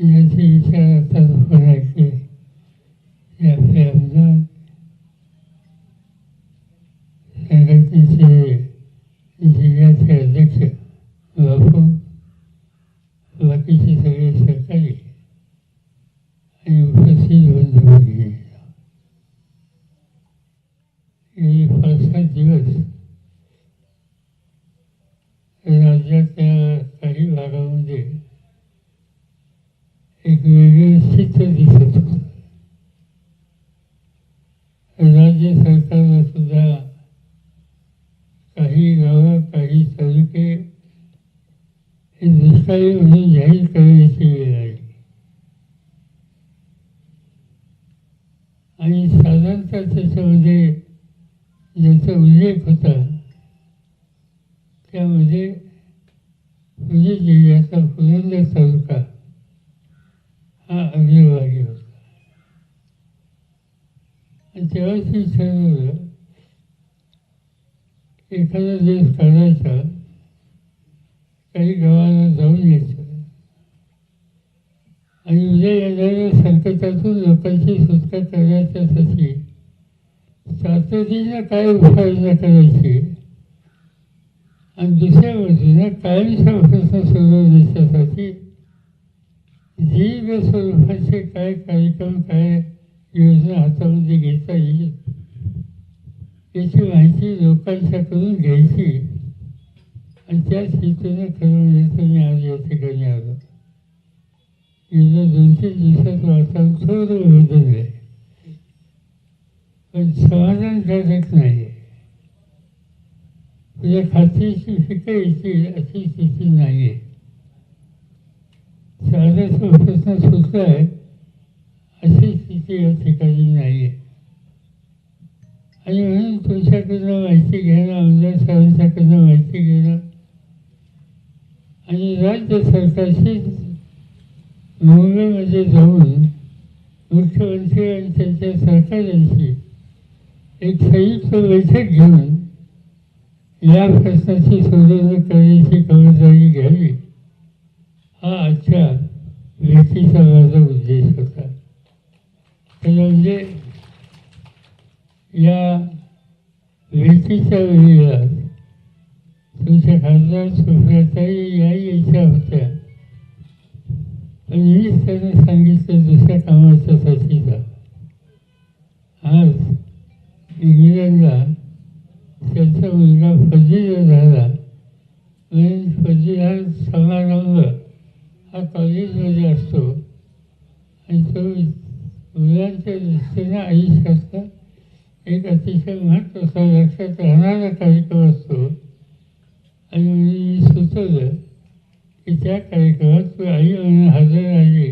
याची विचार आता होण्याची हे संघटनेचे जिल्ह्याचे अध्यक्ष बापू बाकीचे सगळे सरकारी आणि उपस्थित बंधू भगिनी हे पाच सात दिवस राज्याच्या काही भागामध्ये एक वेगळं चित्र दिसत होतं राज्य सरकारला सुद्धा काही गावं काही तालुके हे दुष्काळी म्हणून जाहीर करण्याची वेळ आली आणि साधारणतः त्याच्यामध्ये ज्याचा उल्लेख होता त्यामध्ये पुणे जिल्ह्याचा पुरंदर तालुका हा अग्रभागी होता आणि तेव्हाच मी ठरवलं एखादा दिवस काढायचा काही गावाला जाऊन यायचं. आणि उद्या येणाऱ्या संकटातून लोकांची सुटका करण्याच्यासाठी तातडीनं काय उपाययोजना करायची? आणि दुसऱ्या बाजूला कायमचा प्रश्न सोडवण्याच्यासाठी दीर्घ स्वरूपाचे काय कार्यक्रम काय योजना हातामध्ये घेता येईल? याची माहिती लोकांच्याकडून त्या त्याच ठरवून ठरवण्याचं मी आज या ठिकाणी आलो गेल्या दोन तीन दिवसात वातावरण थोडं बदललं आहे पण समाधान करत नाही आहे तुझ्या खात्रीची फिकर येतील अशी स्थिती नाही आहे साधाचा प्रश्न सुटला आहे अशी स्थिती या ठिकाणी नाही आहे आणि म्हणून तुमच्याकडनं माहिती घेणं आमदार साहेबांच्याकडनं माहिती घेणं आणि राज्य सरकारशी मुंबईमध्ये जाऊन मुख्यमंत्री आणि त्यांच्या सरकारांशी एक संयुक्त बैठक घेऊन या प्रश्नाची सोडवणूक करण्याची खबरदारी घ्यावी हा आजच्या भेटीचा माझा उद्देश होता. तर म्हणजे या भेटीच्या वेळेला तुमच्या खासदार सुप्रियाताई या यायच्या होत्या पण मीच त्यांना सांगितलं दुसऱ्या कामाच्यासाठीचा आज इंग्लंडला त्यांचा मुलगा फजीर झाला म्हणून फजीर हा समारंभ हा कॉलेजमध्ये असतो आणि तो मुलांच्या दृष्टीने आयुष्यातला एक अतिशय महत्त्वाचा लक्षात राहणारा कार्यक्रम असतो आणि मी सुचवलं की त्या कार्यक्रमात तू आई म्हणून हजर राहिली.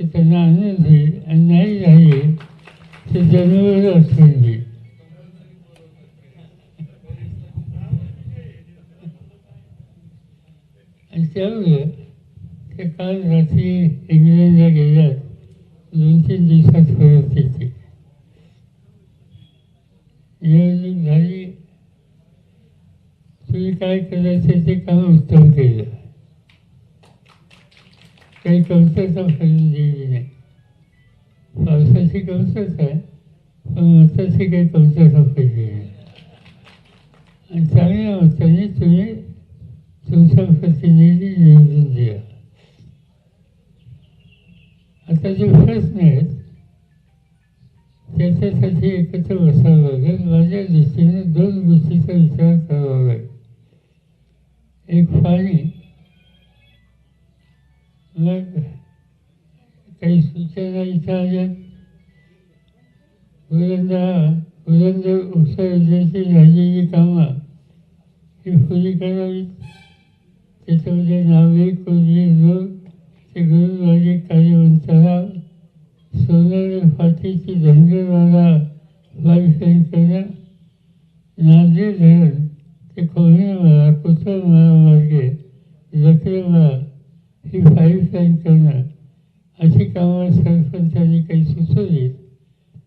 तर त्यांना आनंद होईल आणि नाही राहिले ते जन्मवर असून होईल आणि त्यामुळं ते काल रात्री इंग्लंड गेल्यात दोन तीन दिवसात परत येते निवडणूक झाली तुम्ही काय करायचं ते काम उत्तम केलं काही कमतरता फळून दिली नाही पावसाची कमतरता आहे पण मताची काही कमतरता पडली नाही आणि चांगल्या मताने तुम्ही तुमचा प्रतिनिधी निवडून द्या आता जे प्रश्न आहेत त्याच्यासाठी एकत्र बसावं लागेल माझ्या दृष्टीने दोन गोष्टीचा विचार करावा लागेल एक पाणी मग काही सूचना इथं आल्या पुरंदर पुरंदर उपसा योजनेची झालेली कामं. ही पुरी करावीत त्याच्यामध्ये नावे कोणी रोग ते गुरुवारी कार्यवंताला सोनारी फाटीची धनगरवाला लाईफलाईन करणं नांदेड धरण ते कोहिमाळा कोथळमाळा मार्गे जत्रेमाळा ही करणं अशी कामं सरपंचांनी काही सुचवली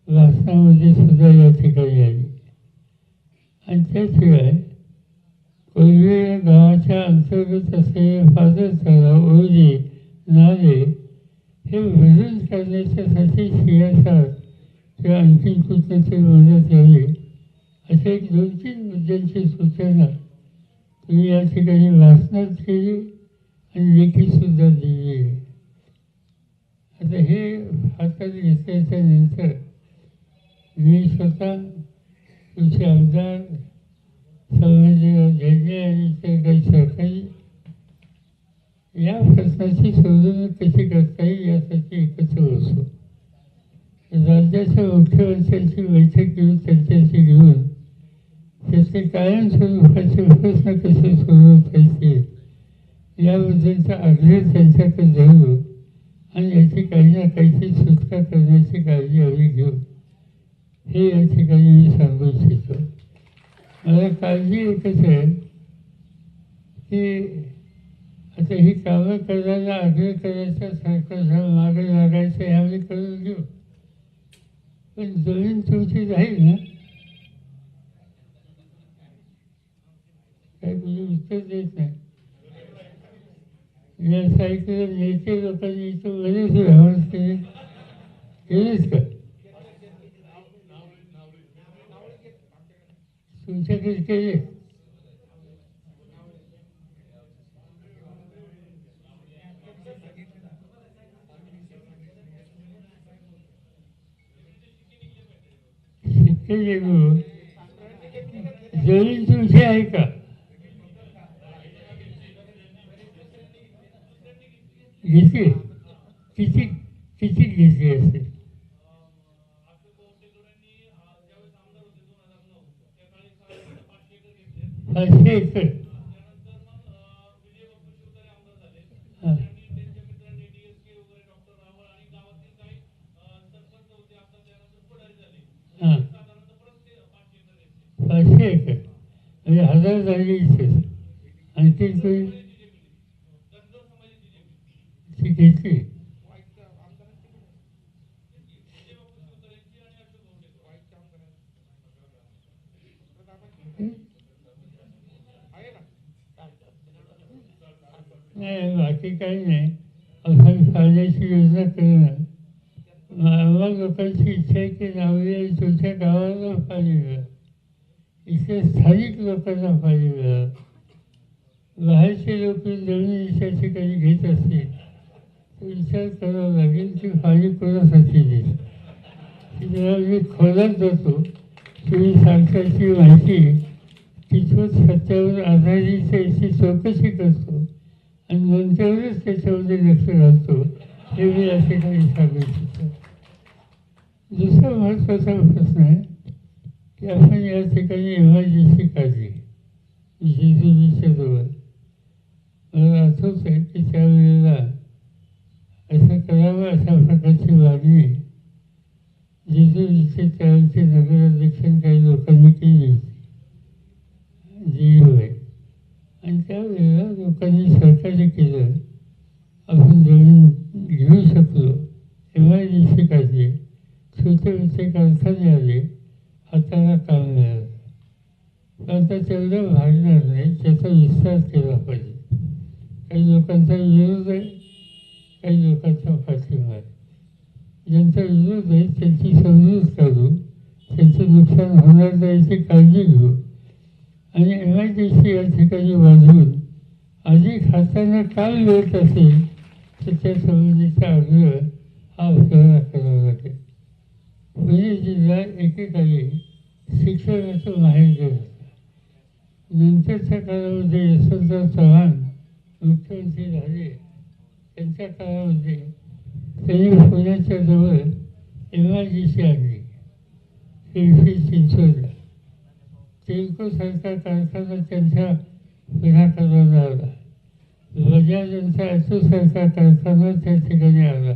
भाषणामध्ये सुद्धा या ठिकाणी आली. आणि त्याशिवाय कोल्हे या गावाच्या अंतर्गत असलेले फादर तलाव ओझी नाले हे भजन करण्याच्यासाठी सियासात किंवा आणखी कुठल्याची मदत यावी अशा एक दोन तीन मुद्द्यांची सूचना तुम्ही या ठिकाणी वाचनात केली. आणि लेखीसुद्धा दिली आहे आता हे हातात घेतल्याच्या नंतर मी स्वतः तुमचे आमदार संभाजीराव झेंडे आणि ते काही सहकारी या प्रश्नाची सोडवणूक कशी करता येईल यासाठी एकत्र असो राज्याच्या मुख्यमंत्र्यांची बैठक घेऊन त्यांच्याशी घेऊन त्याचे कायमस्वरूपाचे प्रश्न कसे सोडवता येतील? याबद्दलचा आग्रह त्यांच्याकडे धरू आणि याची काही ना काहीतरी सुटका करण्याची काळजी आम्ही घेऊ. हे या ठिकाणी मी सांगू इच्छितो. मला काळजी एकच आहे की आता ही कामं करायला आग्रह करायचा सरकार मागे लागायचं हे आम्ही करून घेऊ. पण जमीन तुमची राहील ना? काही तुम्ही उत्तर देत नाही. या साहित्य नेते लोकांनी इथं बरेच व्यवहार केले केलेच का तुमच्याकडे केले शिक्के देऊ जमीन तुमची आहे का किती घेतली असेल पाचशे एकर हा. पाचशे एकर. म्हणजे हजार झाली आणि आणखी कोणी? ती घेतली नाही बाकी काही नाही. आपण फायद्याची योजना करणं आम्हा लोकांची इच्छा आहे की नावले तुमच्या गावाला पाणी मिळा इथे स्थानिक लोकांना पाणी मिळा बाहेरचे लोक जमिनीच्या ठिकाणी घेत असतील विचार करावा लागेल की पाणी कोणासाठी देत जेव्हा मी खोलत जातो तुम्ही सांगताची माहिती तिथून सत्यावर आधारित आहे याची चौकशी करतो. आणि नंतरच त्याच्यामध्ये लक्ष घालतो हे मी या ठिकाणी सांगू इच्छितो दुसरा महत्त्वाचा प्रश्न आहे की आपण या ठिकाणी एम आय डी सी काढली. जेजुरीच्या जवळ. मला आठवत आहे की त्यावेळेला असं करावं अशा प्रकारची मागणी जेजुरीचे त्यावेळचे नगराध्यक्ष काही लोकांनी केली होती. जी होय. आणि त्यावेळेला लोकांनी सहकार्य केलं. आपण जमीन घेऊ शकलो. एम आय डी सी काढली छोटे मोठे कारखाने आले. हाताला काम मिळालं. आता तेवढं भागणार नाही त्याचा विस्तार केला पाहिजे. काही लोकांचा विरोध आहे काही लोकांचा पाठिंबा आहे. ज्यांचा विरोध आहे त्यांची समजूत काढू त्यांचं नुकसान होणार नाही याची काळजी घेऊ आणि एम आय डी सी या ठिकाणी वाजवून अधिक हाताने काय मिळत असेल तर त्या संबंधीचा आग्रह हा आपल्याला करावा लागेल. पुणे जिल्हा एकेकाळी शिक्षणाचं माहेर होता. नंतरच्या काळामध्ये यशवंतराव चव्हाण मुख्यमंत्री झाले. त्यांच्या काळामध्ये त्यांनी पुण्याच्या जवळ एम आय डी सी आणली पिंपरी चिंचवडला टेल्को सरकार कारखाना त्यांच्या पुढाकाराला आला बजाज यांचा ॲटो सरकार कारखाना त्या ठिकाणी आला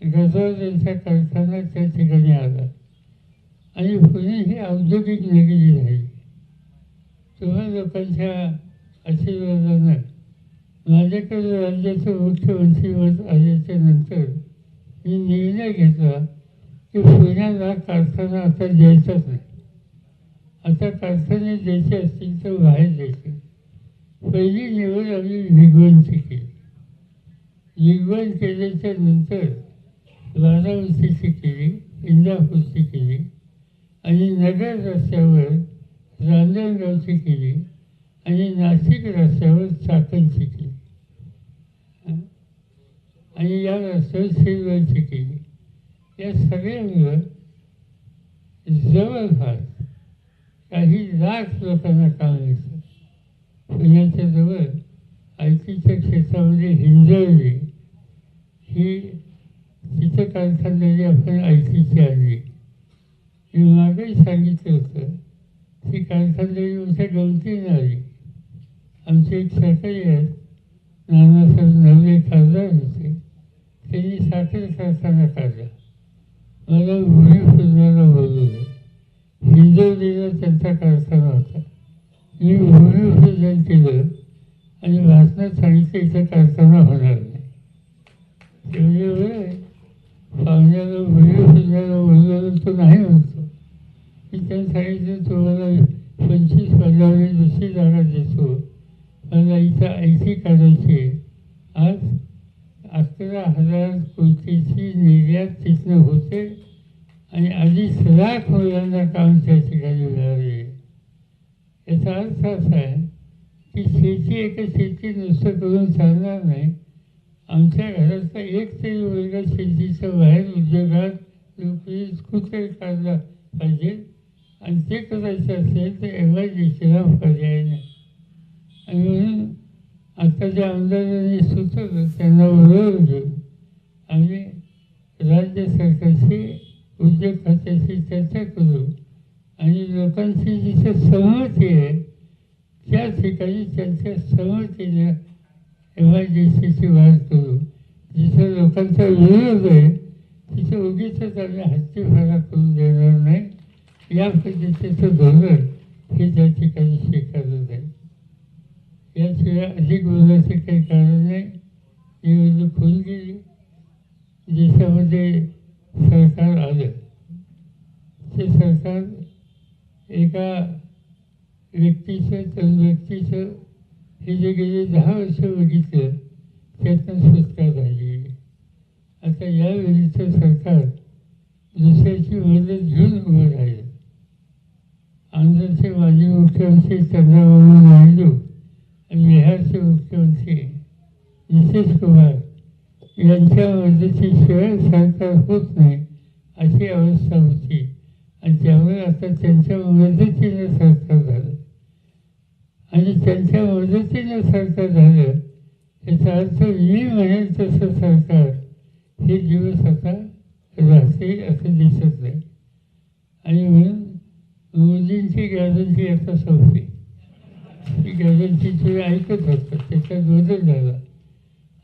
गजर यांचा कारखाना त्या ठिकाणी आला आणि पुणे ही औद्योगिक नगरी राहिली तुम्हा लोकांच्या आशीर्वादानं माझ्याकडे राज्याचं मुख्यमंत्रीपद आल्याच्यानंतर मी निर्णय घेतला की पुण्याला कारखाना आता द्यायचाच नाही. आता कारखाने द्यायचे असतील तर बाहेर द्यायचे पहिली निवड आम्ही भिगवणची केली. निर्माण केल्याच्यानंतर वाराणसीची केली इंदापूरची केली आणि नगर रस्त्यावर रांजणगावची केली आणि नाशिक रस्त्यावर चाकणची केली. आणि या रस्त्यावर शिरवळची केली. या सगळ्यांवर जवळपास काही लाख लोकांना काम मिळतं पुण्याच्या जवळ आय टीच्या क्षेत्रामध्ये हिंजवली ही तिथं कारखानदारी आपण आय टीची आणली मी मागेही सांगितलं होतं ती कारखानदारी मोठ्या गमतीने आली. आमचे एक सहकारी आहेत नानासाहेब नवले खासदार होते. त्यांनी साखर कारखाना काढला. मला भूमी पूजनाला बोलवलं. हिंजवलीला त्यांचा कारखाना होता. मी भूमिपूजन केलं आणि भाषणात सांगितलं इथं कारखाना होणार नाही तेवढे पाहुण्याला नाही. आमच्या घरातला एक तरी मुलगा शेतीच्या बाहेर उद्योगात नोकरी कुठे काढला पाहिजे? आणि ते करायचं असेल तर एम आय डी पर्याय नाही. आणि म्हणून आता ज्या आमदारांनी सुचवलं त्यांना बरोबर घेऊन आम्ही राज्य सरकारशी उद्योग खात्याशी चर्चा करू. आणि लोकांची जिथे सहमती आहे त्या ठिकाणी त्यांच्या सहमतीने एम आय डी सीची वाढ करू जिथे लोकांचा विरोध आहे तिथे उगीच आम्ही हत्ती फरा करून देणार नाही. या पद्धतीचं धोरण हे त्या ठिकाणी स्वीकारलं जाईल. याशिवाय अधिक बोलायचं काही कारण नाही. निवडणूक होऊन गेली. देशामध्ये सरकार आलं. ते सरकार एका व्यक्तीचं तर व्यक्तीचं हे जे गेले दहा वर्ष बघितलं त्यातनं सुटका झाली आता यावेळीचं सरकार दुसऱ्याची मदत घेऊन उभं राहिलं. आंध्रचे माजी मुख्यमंत्री चंद्रबाबू नायडू आणि बिहारचे मुख्यमंत्री नितीश कुमार यांच्या मदतीशिवाय सरकार होत नाही अशी अवस्था होती. आणि त्यामुळे आता त्यांच्या मदतीनं सरकार झालं. आणि त्यांच्या सरकार झालं याचा अर्थ मी म्हणेल तसं सरकार हे दिवस आता राहतील असं दिसत नाही आणि म्हणून मोदींची गॅरंटी आता संपली ही गॅरंटी तुम्ही ऐकत होता त्याच्यात बदल झाला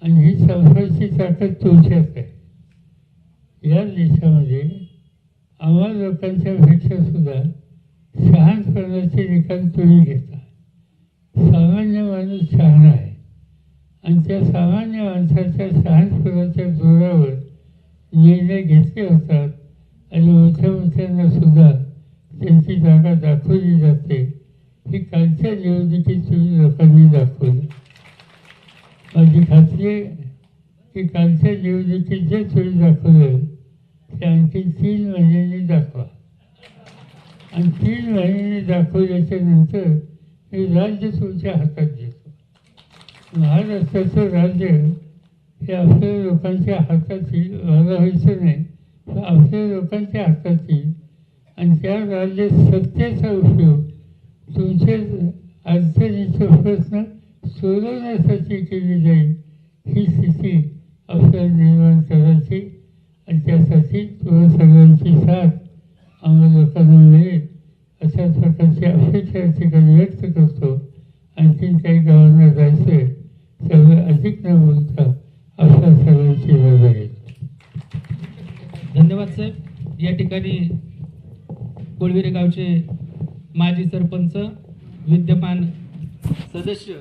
आणि ही संपायची ताकद तुमच्यात आहे या देशामध्ये आम्हा लोकांच्या पेक्षा सुद्धा शहाणपणाचे निकाल तुम्ही घेता सामान्य माणूस शहाणा आहे. आणि त्या सामान्य माणसाच्या शहाणपणाच्या जोरावर निर्णय घेतले होतात आणि मोठ्या मोठ्यांना सुद्धा त्यांची जागा दाखवली जाते. ही कालच्या निवडणुकीत तुम्ही लोकांनी दाखवली. माझी खात्री आहे की कालच्या निवडणुकीत जे तुम्ही दाखवलं ते आणखी तीन महिन्यांनी दाखवा. आणि तीन महिन्यांनी दाखवल्याच्या नंतर हे राज्य तुमच्या हातात देतो महाराष्ट्राचं राज्य हे आपल्या लोकांच्या हातात येईल व्हायचं नाही. तर आपल्या लोकांच्या हातात येईल आणि त्या राज्य सत्तेचा उपयोग तुमचे अडचणीचे प्रश्न सोडवण्यासाठी केली जाईल ही स्थिती आपल्याला निर्माण करायची. आणि त्यासाठी तुम्हा सगळ्यांची साथ आम्हाला लोकांना मिळेल अशा प्रकारची अपेक्षा ठिकाणी व्यक्त करतो. आणखीन काही गावांना जायचं आहे त्यामुळे अधिक न बोलता अशा सर्वांची मदत आहे धन्यवाद साहेब. या ठिकाणी कोळविरे गावचे माजी सरपंच विद्यमान सदस्य